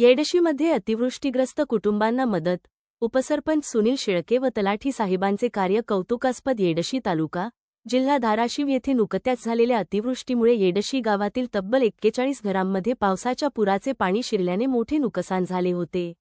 येडशीमध्ये अतिवृष्टीग्रस्त कुटुंबांना मदत उपसरपंच सुनील शेळके व तलाठी साहेबांचे कार्य कौतुकास्पद येडशी तालुका जिल्हा धाराशिव येथे नुकत्याच झालेल्या अतिवृष्टीमुळे येडशी गावातील तब्बल एक्केचाळीस घरांमध्ये पावसाच्या पुराचे पाणी शिरल्याने मोठे नुकसान झाले होते.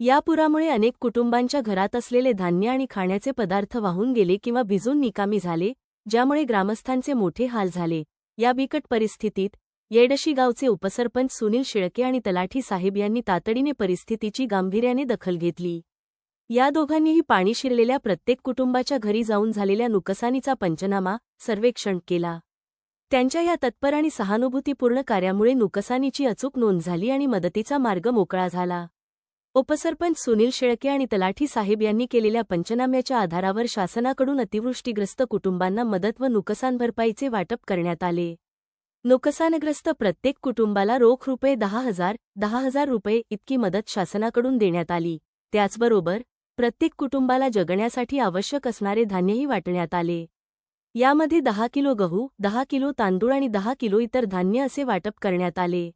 या पुरामुळे अनेक कुटुंबांच्या घरात असलेले धान्य आणि खाण्याचे पदार्थ वाहून गेले किंवा भिजून निकामी झाले ज्यामुळे ग्रामस्थांचे मोठे हाल झाले. या बिकट परिस्थितीत येडशी गावचे उपसरपंच सुनील शेळके आणि तलाठी साहेब यांनी तातडीने परिस्थितीची गांभीर्याने दखल घेतली. या दोघांनीही पाणी शिरलेल्या प्रत्येक कुटुंबाच्या घरी जाऊन झालेल्या नुकसानीचा पंचनामा सर्वेक्षण केला. त्यांच्या या तत्पर आणि सहानुभूतीपूर्ण कार्यामुळे नुकसानीची अचूक नोंद झाली आणि मदतीचा मार्ग मोकळा झाला. उपसरपंच सुनील शेळके आणि तलाठी साहेब यांनी केलेल्या पंचनाम्याच्या आधारावर शासनाकडून अतिवृष्टीग्रस्त कुटुंबांना मदत व नुकसान भरपाईचे वाटप करण्यात आले. नुकसानग्रस्त प्रत्येक कुटुंबाला रोख रुपये दहा हजार दहा हजार रुपये इतकी मदत शासनाकडून देण्यात आली. त्याचबरोबर प्रत्येक कुटुंबाला जगण्यासाठी आवश्यक असणारे धान्यही वाटण्यात आले. यामध्ये दहा किलो गहू दहा किलो तांदूळ आणि दहा किलो इतर धान्य असे वाटप करण्यात आले.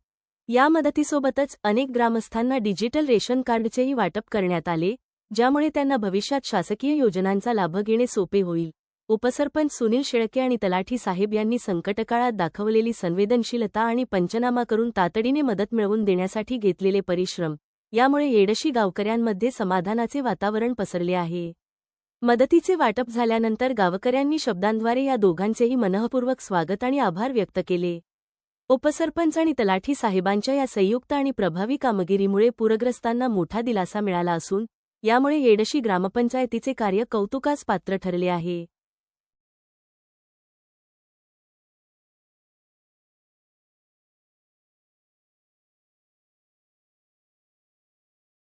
या मदतीसोबतच अनेक ग्रामस्थांना डिजिटल रेशन कार्डचेही वाटप करण्यात आले ज्यामुळे त्यांना भविष्यात शासकीय योजनांचा लाभ घेणे सोपे होईल. उपसरपंच सुनील शेळके आणि तलाठी साहेब यांनी संकटकाळात दाखवलेली संवेदनशीलता आणि पंचनामा करून तातडीने मदत मिळवून देण्यासाठी घेतलेले परिश्रम यामुळे येडशी गावकऱ्यांमध्ये समाधानाचे वातावरण पसरले आहे. मदतीचे वाटप झाल्यानंतर गावकऱ्यांनी शब्दांद्वारे या दोघांचेही मनःपूर्वक स्वागत आणि आभार व्यक्त केले. उपसरपंच आणि तलाठी साहेबांच्या या संयुक्त आणि प्रभावी कामगिरीमुळे पूरग्रस्तांना मोठा दिलासा मिळाला असून यामुळे येडशी ग्रामपंचायतीचे कार्य कौतुकास पात्र ठरले आहे.